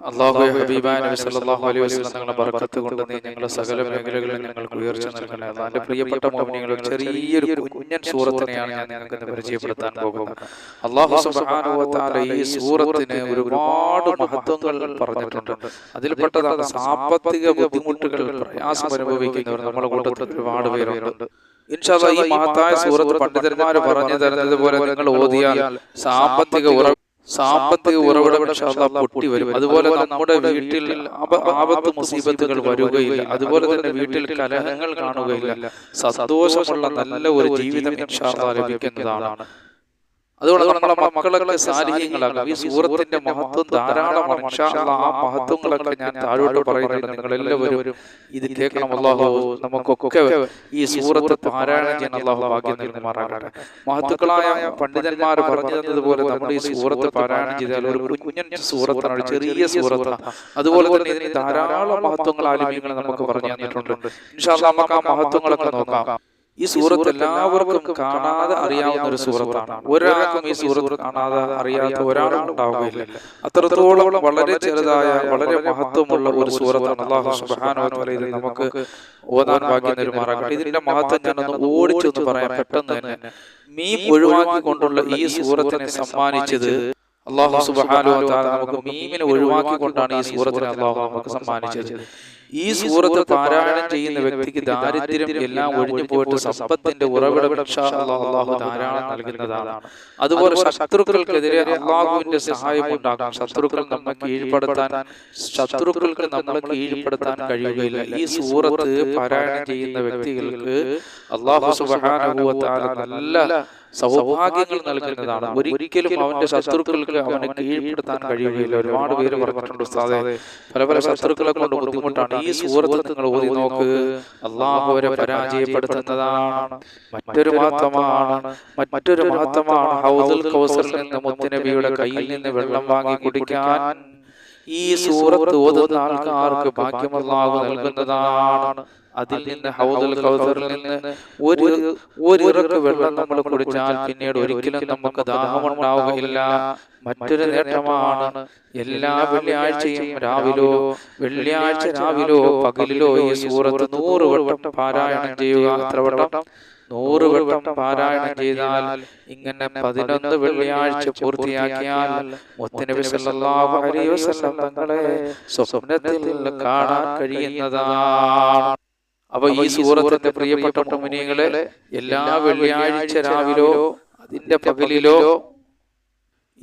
അള്ളാഹു നബി സല്ലല്ലാഹു അലൈഹി വസല്ലം തങ്ങളുടെ ബർക്കത്ത് കൊണ്ട് നീ ഞങ്ങളെ സകല മേഖലകളിലും ഞങ്ങൾക്ക് ഉയർച്ച നൽകണേ പ്രിയപ്പെട്ട ചെറിയൊരു കുഞ്ഞൻ സൂറത്തിനെയാണ് ഞാൻ നിങ്ങൾക്ക് ഇന്ന് പരിചയപ്പെടുത്താൻ പോകുന്നത്. അള്ളാഹു സുബ്ഹാനഹു വ തആല ഈ സൂറത്തിന് ഒരുപാട് മഹത്വങ്ങൾ പറഞ്ഞിട്ടുണ്ട്. അതിൽപ്പെട്ടതാണ് സാമ്പത്തിക ബുദ്ധിമുട്ടുകൾ പ്രയാസം അനുഭവിക്കുന്നവർ നമ്മുടെ കൂട്ടത്തിൽ ഒരുപാട് പേരുണ്ട്. ഇൻഷാല്ലാ ഈ മഹത്തായ സൂറത്ത് പണ്ഡിതന്മാർ പറഞ്ഞു തരുന്നത് പോലെ നിങ്ങൾ ഓതിയാൽ സാമ്പത്തിക ഉറ സാമ്പത്തിക ഉറവിടം പൊട്ടി വരും അതുപോലെ നമ്മുടെ വീട്ടിൽ ആപത്ത് മുസീബത്തുകൾ വരികയില്ല. അതുപോലെ തന്നെ വീട്ടിൽ കലഹങ്ങൾ കാണുകയില്ല. സന്തോഷമുള്ള നല്ല ഒരു ജീവിതം ലഭിക്കുന്നതാണ്. അതുകൊണ്ട് നമ്മളെ മക്കളൊക്കെ സാലിഹ്യങ്ങളാകും ഈ സൂറത്തിന്റെ മഹത്വം ധാരാളമാണ് ഇൻഷാല്ലാ ആ മഹത്വങ്ങളൊക്കെ ഞാൻ താഴോട്ട് പറയുന്നുണ്ട്. നിങ്ങൾ എല്ലാവരും ഇത് കേൾക്കണം അല്ലാഹു നമുക്കൊക്കെ ഈ സൂറത്ത് പാരായണം ചെയ്യാൻ അല്ലാഹു ഭാഗ്യം നൽകുമാറാകട്ടെ. മഹത്തുക്കളായ പണ്ഡിതന്മാർ പറഞ്ഞു തന്നതുപോലെ നമ്മൾ ഈ സൂറത്ത് പാരായണം ചെയ്താൽ ഒരു കുഞ്ഞൻ സൂറത്താണ് ചെറിയ സൂറത്താണ്. അതുപോലെ തന്നെ ഇതിന് ധാരാളം മഹത്വങ്ങൾ ആലിമ്യങ്ങൾ നമുക്ക് പറഞ്ഞു തന്നിട്ടുണ്ട്. നമുക്ക് ആ മഹത്വങ്ങളൊക്കെ നോക്കാം. ഈ സൂറത്ത് എല്ലാവർക്കും കാണാതെ അറിയാവുന്ന ഒരു സൂറത്താണ്. ഒരാൾക്കും ഈ സൂറത്ത് കാണാതെ അറിയാത്ത ഒരാളും ഉണ്ടാവുകയില്ല അത്രത്തോളം വളരെ ചെറുതായ വളരെ മഹത്വമുള്ള ഒരു സൂറത്താണ് അള്ളാഹു ഇത് നമുക്ക് ഓതാൻ ഭാഗ്യം തരുമാറാകട്ടെ. ഇതിന്റെ മഹത്വം ഞാനൊന്ന് ഓടിച്ചൊന്ന് പറയാം. പെട്ടെന്ന് തന്നെ മീൻ ഒഴിവാക്കിക്കൊണ്ടുള്ള ഈ സൂറത്തിനെ സമ്മാനിച്ചത് അള്ളാഹു സുബാനോ നമുക്ക് മീമിനെ ഒഴിവാക്കിക്കൊണ്ടാണ് ഈ സൂറത്തിനെ അള്ളാഹു നമുക്ക് സമ്മാനിച്ചത്. ഈ സൂറത്ത് പാരായണം ചെയ്യുന്ന വ്യക്തിക്ക് ദാരിദ്ര്യം എല്ലാം ഒഴിഞ്ഞു പോയിട്ട് സമ്പത്തിന്റെ ഉറവിടം അള്ളാഹു ധാരാളം നൽകുന്നതാണ്. അതുപോലെ ശത്രുക്കൾക്കെതിരെ അള്ളാഹുവിന്റെ സഹായം ഉണ്ടാകും ശത്രുക്കൾ നമ്മെ കീഴ്പ്പെടുത്താൻ ശത്രുക്കൾക്ക് നമ്മളെ കീഴ്പ്പെടുത്താൻ കഴിയുകയില്ല ഈ സൂറത്ത് പാരായണം ചെയ്യുന്ന വ്യക്തികൾക്ക് അള്ളാഹു തആല നല്ല സൗഭാഗ്യങ്ങൾ നൽകുന്നതാണ്. ഒരിക്കലും അവന്റെ ശത്രുക്കൾക്ക് അവനെ കീഴ്പ്പെടുത്താൻ കഴിയുകയില്ല. ഒരുപാട് പേര് പറഞ്ഞിട്ടുണ്ട് ഉസ്താദെ പല പല ശത്രുക്കളെ കൊണ്ട് ബുദ്ധിമുട്ടാണ്. ഈ സൂറത്ത് നിങ്ങൾ ഓതി നോക്ക് അള്ളാഹു അവരെ പരാജയപ്പെടുത്തുന്നതാണ്. മറ്റൊരു മഹത്വമാണ്. മറ്റൊരു മഹത്വമാണ് ഹൗദുൽ കൗസറിൽ നിന്ന് മുത്തുനബിയുടെ കയ്യിൽ നിന്ന് വെള്ളം വാങ്ങി കുടിക്കാൻ ഈ സൂറത്ത് ഓതുന്ന ആൾക്കാർക്ക് ഭാഗ്യമല്ലാഹു നൽകുന്നതാണ്. അതിൽ നിന്ന് ഹൗദുൽ കൗസറിൽ നിന്ന് ഒരു ഒരു ഇറക്ക് വെള്ളം നമ്മൾ കുടിച്ചാൽ പിന്നീട് ഒരിക്കലും നമുക്ക് ദാഹമുണ്ടാവുകയില്ല. മറ്റൊരു നേട്ടമാണ് എല്ലാ വെള്ളിയാഴ്ചയും രാവിലോ വെള്ളിയാഴ്ച രാവിലോ പകലിലോ ഈ സൂറത്ത് നൂറ് വട്ടം പാരായണം ചെയ്യുക. അത്ര വട്ടം. നൂറ് വട്ടം പാരായണം ചെയ്താൽ ഇങ്ങനെ പതിനൊന്ന് വെള്ളിയാഴ്ച പൂർത്തിയാക്കിയാൽ തങ്ങളെ സ്വപ്നത്തിൽ കാണാൻ കഴിയുന്നതാണ്. അപ്പൊ ഈ സൂറത്തിന്റെ പ്രിയപ്പെട്ട മുനികളെ എല്ലാ വെള്ളിയാഴ്ച രാവിലോ അതിന്റെ പകലിലോ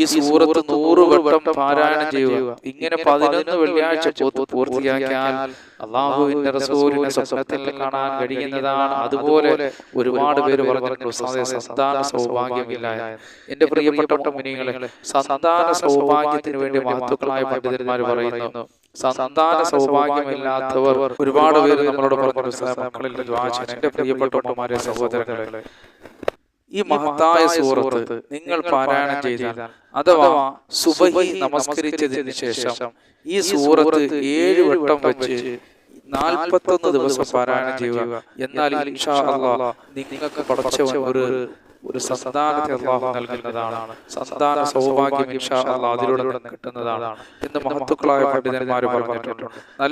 ഈ സൂറത്ത് നൂറ് വട്ടം പാരായണം ചെയ്യുക. ഇങ്ങനെ പതിനൊന്ന് വെള്ളിയാഴ്ച പൂർത്തിയാക്കിയാൽ അള്ളാഹുവിന്റെ റസൂലിനെ സ്വപ്നത്തിൽ കാണാൻ കഴിയുന്നതാണ്. അതുപോലെ ഒരുപാട് പേര് പറഞ്ഞു സന്താന സൗഭാഗ്യമില്ല. എന്റെ പ്രിയപ്പെട്ട മുനികളെ സന്താന സൗഭാഗ്യത്തിന് വേണ്ടി മഹത്വക്കളായ പണ്ഡിതന്മാർ പറയുന്നു. സന്താന സൗഭാഗ്യമില്ലാത്തവർ ഒരുപാട് പേര് നമ്മളോട് പറഞ്ഞു മക്കളിൽ. എന്റെ പ്രിയപ്പെട്ട ഉമ്മമാരെ സഹോദരങ്ങളെ ഈ മഹത്തായ സൂറത്ത് നിങ്ങൾ പാരായണം ചെയ്താൽ അഥവാ സുബഹി നമസ്കരിച്ചതിന് ശേഷം ഈ സൂറത്ത് ഏഴ് വട്ടം വെച്ച് നാൽപ്പത്തൊന്ന് ദിവസം പാരായണം ചെയ്യുക. എന്നാൽ നിങ്ങൾക്ക് പടച്ചവൻ ഒരു ഒരു സന്താനത്തെ അള്ളാഹു നൽകുന്നതാണ്. സന്താന സൗഭാഗ്യം അതിലൂടെ കിട്ടുന്നതാണ് എന്ന് മഹത്തുക്കളായ പണ്ഡിതന്മാർ പറഞ്ഞിട്ടുണ്ട്.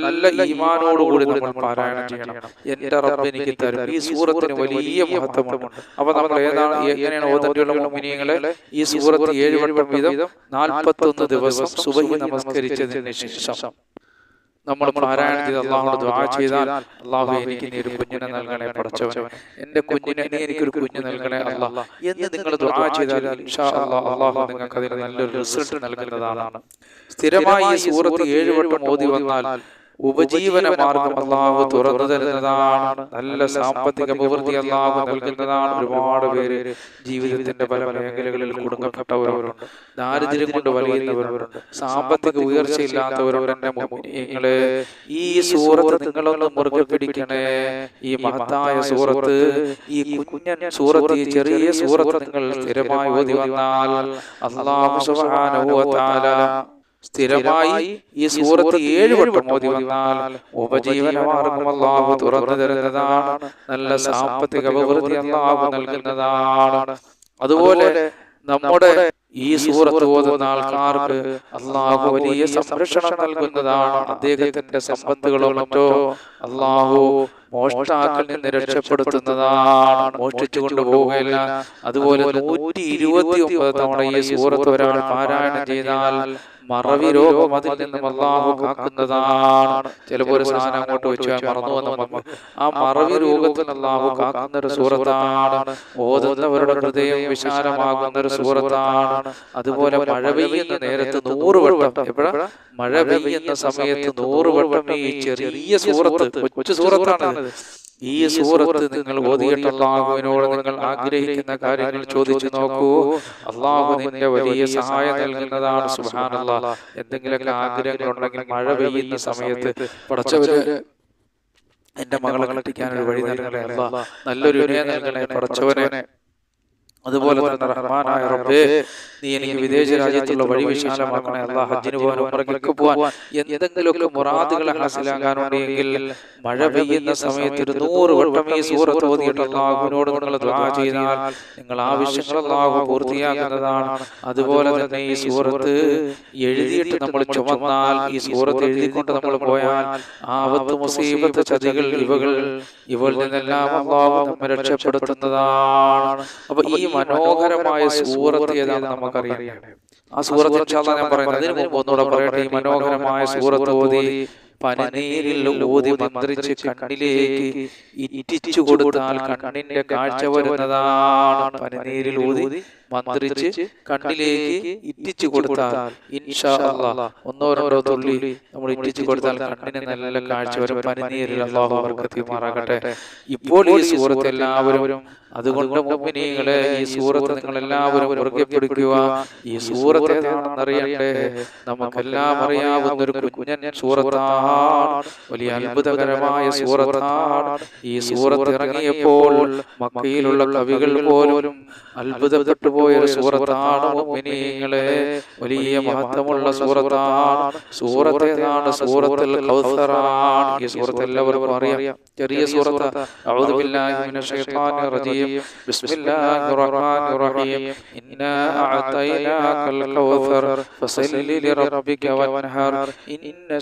നല്ല ഈമാനോടുകൂടി നമ്മൾ പാരായണം ചെയ്യണം. എന്റെ റബ്ബ് എനിക്ക് തരും. ഈ സൂറത്തിന് വലിയ മഹത്വമുണ്ട്. അപ്പൊ നമ്മൾ ഏതാണ് എങ്ങനെയാണ് ഈ സൂറത്ത് ഏഴ് വട്ടം വീതം നാൽപ്പത്തൊന്ന് ദിവസം സുബഹി നമസ്കരിച്ചതിന് ശേഷം. നമ്മൾ പാരായണം ചെയ്ത് അള്ളാഹുനോട് ദ്വാ ചെയ്താൽ അള്ളാഹു എനിക്ക് നീ ഒരു കുഞ്ഞിനെ നൽകണേ പഠിച്ചവൻ എന്റെ കുഞ്ഞിനെ നീ എനിക്കൊരു കുഞ്ഞ് നൽകണേ അള്ളാഹ്. എന്ന് നിങ്ങൾ ദ്വാ ചെയ്താൽ അള്ളാഹു നിങ്ങൾക്ക് അതിന് നല്ലൊരു റിസൾട്ട് നൽകുന്നതാണ്. സ്ഥിരമായി ഈ സൂറത്ത് ഏഴ് വട്ടം ഓതി വന്നാൽ ഉപജീവന മാർഗം അള്ളാഹു തുറന്നു തരുന്നതാണ്. നല്ല സാമ്പത്തിക പ്രവൃത്തി അള്ളാഹു നൽകുന്നതാണ് ഒരുപാട് പേര് ജീവിതത്തിന്റെ പല മേഖലകളിൽ കുടുങ്ങപ്പെട്ടവരുണ്ട്. ദാരിദ്ര്യം കൊണ്ട് വലയുന്നവരുണ്ട്. സാമ്പത്തിക ഉയർച്ചയില്ലാത്തവരവരെ മുഅ്മിനീങ്ങളെ ഈ സൂറത്ത് നിങ്ങളൊന്ന് മുറുകെ പിടിക്കണേ ഈ മഹത്തായ സൂറത്ത് ഈ കുഞ്ഞൻ സൂറത്ത് ഈ ചെറിയ സൂറത്ത് നിങ്ങൾ സ്ഥിരമായി ഓതി വന്നാൽ അള്ളാഹു തആല സ്ഥിരമായി ഈ സൂറത്ത് ഏഴ് വട്ടം ഓതി വന്നാൽ ഉപജീവനമാർഗം അള്ളാഹു തുറന്നു തരുന്നതാണ് നല്ല സാമ്പത്തിക അഭിവൃദ്ധി അള്ളാഹു നൽകുന്നതാണ്. അതുപോലെ നമ്മുടെ ഈ സൂറത്ത് ഓതുന്ന ആൾക്കാർക്ക് അള്ളാഹു വലിയ സംരക്ഷണം നൽകുന്നതാണ്. അദ്ദേഹത്തിന്റെ സമ്പത്തുകളോ മറ്റോ അള്ളാഹു മോഷ്ടാക്കളിൽ നിന്ന് രക്ഷപ്പെടുത്തുന്നതാണ്. മോഷ്ടിച്ചു കൊണ്ടുപോകുകയില്ല അതുപോലെ നൂറ്റി ഇരുപത്തി ഒമ്പത് തവണ ഈ സൂറത്ത് ഒരാൾ പാരായണം ചെയ്താൽ മറവി രോഗം അതിൽ നിന്നും അള്ളാഹു കാക്കുന്നതാണ്. ചിലപ്പോൾ ഒരു സാധനം അങ്ങോട്ട് വെച്ചാൽ മറന്നു വന്ന ആ മറവി രോഗത്തിൽ അള്ളാഹു കാക്കുന്ന ഒരു സൂറത്താണ് ഓതുന്നവരുടെ ഹൃദയം വിശാലമാകുന്ന ഒരു സൂറത്താണ് അതുപോലെ മഴ പെയ്യുന്ന നേരത്ത് നൂറ് വട്ടം എപ്പോഴാ മഴ പെയ്യുന്ന സമയത്ത് നൂറ് വട്ടം ഈ ചെറിയ സൂറത്ത് കൊച്ചു സൂറത്താണ് ഈ സൂറത്ത് നിങ്ങൾ ഓതിയിട്ട് അള്ളാഹുവിനോട് നിങ്ങൾ ആഗ്രഹിക്കുന്ന കാര്യങ്ങൾ ചോദിച്ചു നോക്കൂ. അള്ളാഹു നിന്റെ വലിയ സഹായം നൽകുന്നതാണ്. സുഹാനല്ല എന്തെങ്കിലുമൊക്കെ ആഗ്രഹങ്ങൾ ഉണ്ടെങ്കിൽ മഴ പെയ്യുന്ന സമയത്ത് പടച്ചവര് എന്റെ മകളെ കളിക്കാൻ ഒരു വഴി നൽകണേ അല്ല. നല്ലൊരു നൽകണേ പടച്ചവനെ. അതുപോലെ തന്നെ റഹ്മാനായ റബ്ബേ നീ എനിക്ക് വിദേശ രാജ്യത്തുള്ള വഴി വിശാലമാക്കണേ. അല്ല ഹജ്ജിന് പോകാൻ ഉംറയ്ക്ക് പോകാൻ എന്തെങ്കിലുമൊക്കെ മുറാദുകളെ ഹാസിലാക്കാനുണ്ടെങ്കിൽ മഴ പെയ്യുന്ന സമയത്ത് ഒരു നൂറ് വട്ടം ഈ സൂറത്ത് ഓതിയിട്ട് അള്ളാഹുവിനോട് നിങ്ങൾ ദുആ ചെയ്താൽ നിങ്ങൾ ആവശ്യങ്ങൾ അള്ളാഹു പൂർത്തിയാക്കുന്നതാണ്. അതുപോലെ തന്നെ ഈ സൂറത്ത് എഴുതിയിട്ട് നമ്മൾ ചുമന്നാൽ ഈ സൂറത്ത് എഴുതിക്കൊണ്ട് നമ്മൾ പോയാൽ ആപത്ത് മുസീബത്ത് ചതികൾ ഇവകൾ ഇവളിൽ നിന്നെല്ലാം അള്ളാഹു നമ്മെ രക്ഷപ്പെടുത്തുന്നതാണ്. അപ്പൊ ഈ മനോഹരമായ സൂറത്ത് ഏതാണ് നമുക്കറിയാം ആ സൂറത്ത് ഞാൻ പറയുന്നത് അതിന് മുമ്പ് ഒന്നുകൂടെ പറയട്ടെ. ഈ മനോഹരമായ സൂറത്ത് ഓതി. പനിനീരിൽ ഊതി മന്ത്രിച്ച് കണ്ണിലേക്ക് ഇറ്റിച്ചു കൊടുത്താൽ കണ്ണിന്റെ കാഴ്ച വരുന്നതാണ്. പനിനീരിൽ ഊതി മന്ത്രിച്ച് കണ്ണിലേക്ക് ഇറ്റിച്ചു കൊടുത്താൽ ഇൻഷാ ഒന്നോ രണ്ടോ തുള്ളി നമ്മൾ ഇറ്റിച്ചു കൊടുത്താൽ കണ്ണിന് നല്ല കാഴ്ച വരും. പനിനീരിൽ അള്ളാഹു അവർക്ക് മാറാകട്ടെ. ഇപ്പോൾ ഈ സൂറത്ത് എല്ലാവരും അതുകൊണ്ട് മുമ്പിനീങ്ങളെ ഈ സൂറത്ത് നിങ്ങൾ എല്ലാവരും മുറുകെ പിടിക്കുക. ഈ സൂറത്ത് ഏതാണെന്ന് അറിയണ്ടേ നമുക്കെല്ലാം അറിയാവുന്ന ഒരു കുഞ്ഞൻ സൂറത്താണ് വലിയ അത്ഭുതകരമായ സൂറത്താണ് ഈ സൂറത്ത് ഇറങ്ങിയപ്പോൾ മക്കയിലുള്ള കവികൾ പോലും അത്ഭുതപ്പെട്ടു പോയ ഒരു സൂറത്താണ് മിനിയങ്ങളെ വലിയ മഹത്വമുള്ള സൂറത്താണ് സൂറത്ത് സൂറത്തിൽ കൗസറാണ് ഈ സൂറത്ത് എല്ലാവർക്കും അറിയാം. ചെറിയ സൂറത്ത്. അഊദു ബില്ലാഹി റജീം. ബിസ്മില്ലാഹിർ റഹ്മാനിർ റഹീം. ഇന്നാ ലിറബ്ബിക വൻഹർ. ഇന്ന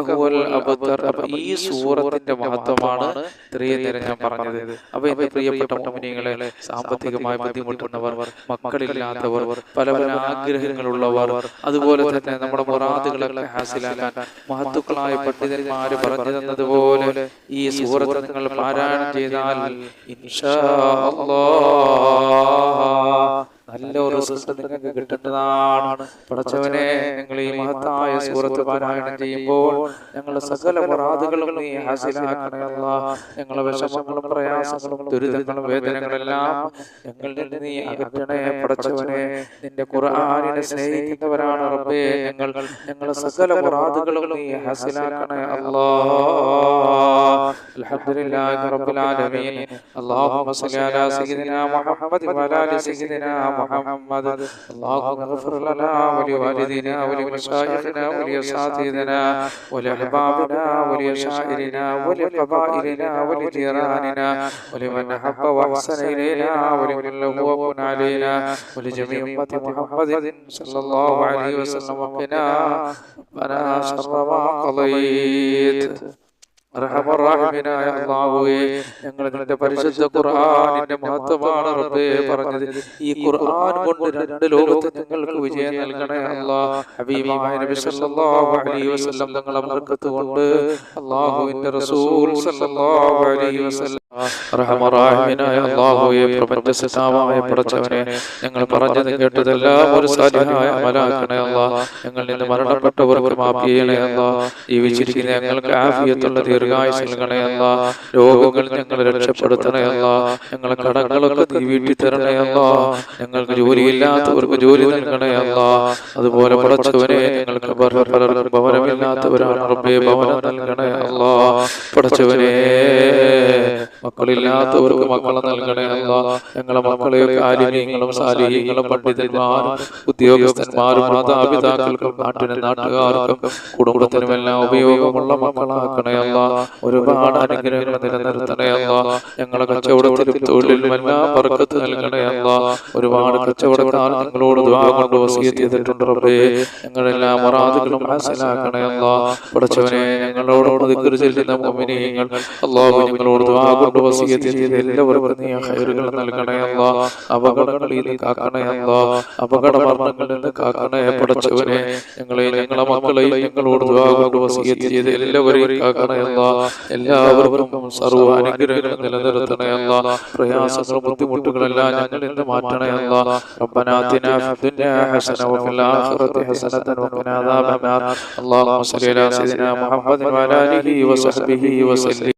അപ്പൊ ഈ സൂറത്തിന്റെ മഹത്വമാണ് ഇത്രയും നേരം ഞാൻ പറഞ്ഞത്. അപ്പൊ എന്റെ പ്രിയപ്പെട്ട മോമിനികളെ സാമ്പത്തികമായി ബുദ്ധിമുട്ടുന്നവർ മക്കളില്ലാത്തവർ പല പല ആഗ്രഹങ്ങളുള്ളവർ അതുപോലെ തന്നെ നമ്മുടെ മുറാദുകളെ ഹാസിലാക്കാൻ മഹത്തുക്കളായ പണ്ഡിതന്മാര് പറഞ്ഞു തന്നതുപോലെ ഈ സൂറത്ത് നിങ്ങൾ പാരായണം ചെയ്താൽ ഇൻഷാ അല്ലാഹ് നല്ല ഒരു റിസൾട്ട് നിങ്ങൾക്ക് കിട്ടുന്നതാണ്. പടച്ചവനെ നിങ്ങൾ ഈ മഹത്തായ സൂറത്ത് പാരായണം ചെയ്യുമ്പോൾ ഞങ്ങളുടെ സകല പൊറാതുകളും നീ ഹാസിലാക്കണമല്ല ഞങ്ങളുടെ വിഷമങ്ങളും പ്രയാസങ്ങളും ദുരിതങ്ങളും വേദനകളെല്ലാം ഞങ്ങളിൽ നീ അകറ്റണേ പടച്ചവനെ. നിന്റെ ഖുർആാനിനെ സ്നേഹിക്കുന്നവരാണ് റബ്ബേ. ഞങ്ങൾ ഞങ്ങളുടെ സകല പൊറാതുകളും നീ ഹാസിലാക്കണേ അല്ലാ. അൽഹംദുലില്ലാഹി റബ്ബിൽ ആലമീൻ. അല്ലാഹുമ്മ സ്വല്ലി അലാ സയ്യിദിനാ മുഹമ്മദ് വഅലാ ആലി സയ്യിദിനാ محمد. اللهم اغفر لنا ولوالدينا ولمشايخنا ولأساتذتنا ولأحبابنا ولشاعرنا ولقبائلنا ولجيراننا ولمن أحب وأحسن إلينا ولمن له وكن علينا ولجميع أمة محمد صلى الله عليه وسلم. وقنا. ربنا شر ما قضيت. റഹമറാഹിമിനായ അല്ലാഹുവേ ഞങ്ങൾ നിന്റെ പരിശുദ്ധ ഖുർആനിന്റെ മഹത്വമാണ് റബ്ബേ പറഞ്ഞത്. ഈ ഖുർആൻ കൊണ്ട് രണ്ട് ലോകത്ത് ഞങ്ങൾക്ക് വിജയം നൽകണേ അല്ലാ. ഹബീബായ നബി സല്ലല്ലാഹു അലൈഹി വസല്ലം തങ്ങളെ ബർക്കത്ത് കൊണ്ട് അല്ലാഹുവിന്റെ റസൂൽ സല്ലല്ലാഹു അലൈഹി വസല്ലം അല്ലാഹുവേ പ്രപഞ്ചസിതാവായ പടച്ചവനെ ഞങ്ങൾ പറഞ്ഞത് കേട്ടതെല്ലാം ഒരു സാധ്യമായ അമലാക്കണേ അല്ലാ ഞങ്ങൾ നിന്ന് മരണപ്പെട്ടവർക്ക് മാപ്പ് ചെയ്യണേ അല്ലാ ജീവിച്ചിരിക്കുന്ന ഞങ്ങൾക്ക് ആഫിയത്തുള്ള ദീർഘായുസ് നൽകണേ അല്ല രോഗങ്ങൾ ഞങ്ങളെ രക്ഷപ്പെടുത്തണേ അല്ല ഞങ്ങളെ കടങ്ങളൊക്കെ നീ വീട്ടി തരണേ അല്ല ഞങ്ങൾക്ക് ജോലിയില്ലാത്തവർക്ക് ജോലി നൽകണേ അല്ല അതുപോലെ പടച്ചവനെ ഞങ്ങൾക്ക് പല- പലർക്കും ഭവനമില്ലാത്തവരാണ് റബ്ബേ ഭവനം നൽകണേ അല്ല പടച്ചവനെ മക്കളില്ലാത്തവർക്ക് മക്കളെ നൽകണേ അല്ല. ഞങ്ങളെ മക്കളെ ആലിമീങ്ങളും സാലിഹ്യങ്ങളും പണ്ഡിതന്മാരും ഉദ്യോഗസ്ഥന്മാരും മാതാപിതാക്കൾക്കും നാട്ടിനും നാട്ടുകാർക്കും കുടുംബത്തിനും എല്ലാം ഉപയോഗമുള്ള മക്കളാക്കണേ അല്ല. ഒരുപാട് അനുഗ്രഹങ്ങൾ നിലനിർത്തണേ അല്ല. ഞങ്ങളെ കച്ചവടത്തിലും തൊഴിലിലും എല്ലാം പറക്കത്ത് നൽകണേ അല്ല. ഒരുപാട് കച്ചവടക്കാർ നിങ്ങളോട് കൊണ്ട് വസീയത്ത് ചെയ്തിട്ടുണ്ട് റബ്ബേ. ഞങ്ങളെല്ലാം മറാദുകളും മനസ്സിലാക്കണേ അല്ല. പഠിച്ചവനെ ഞങ്ങളോട് ചെല്ലുന്ന മുഅ്മിനീങ്ങൾ അല്ലാഹു ഞങ്ങളോട് കൊണ്ട് വസീയത്ത് ചെയ്ത് എല്ലാവർക്കും നീ ഖൈറുകൾ നൽകണേ അല്ല അപകടങ്ങളിൽ നിന്ന് കാക്കണേ അല്ല അപകട മരണങ്ങളിൽ നിന്ന് കാക്കണേ പഠിച്ചവനെ ഞങ്ങളെ ഞങ്ങളെ മക്കളെയും ഞങ്ങളോട് ദ്വാ കൊണ്ട് വസീയത്ത് ചെയ്ത് എല്ലാവരെയും കാക്കണേ അല്ല എല്ലാവർക്കും സർവ്വ അനുഗ്രഹങ്ങൾ നിലനിർത്തണേ അല്ല പ്രയാസങ്ങളും ബുദ്ധിമുട്ടുകളെല്ലാം ഞങ്ങളിൽ നിന്ന് മാറ്റണേ അല്ല ربنا آتنا في الدنيا حسنة وفي الآخرة حسنة وقنا عذاب النار اللهم صل على سيدنا محمد وعلى آله وصحبه وسلم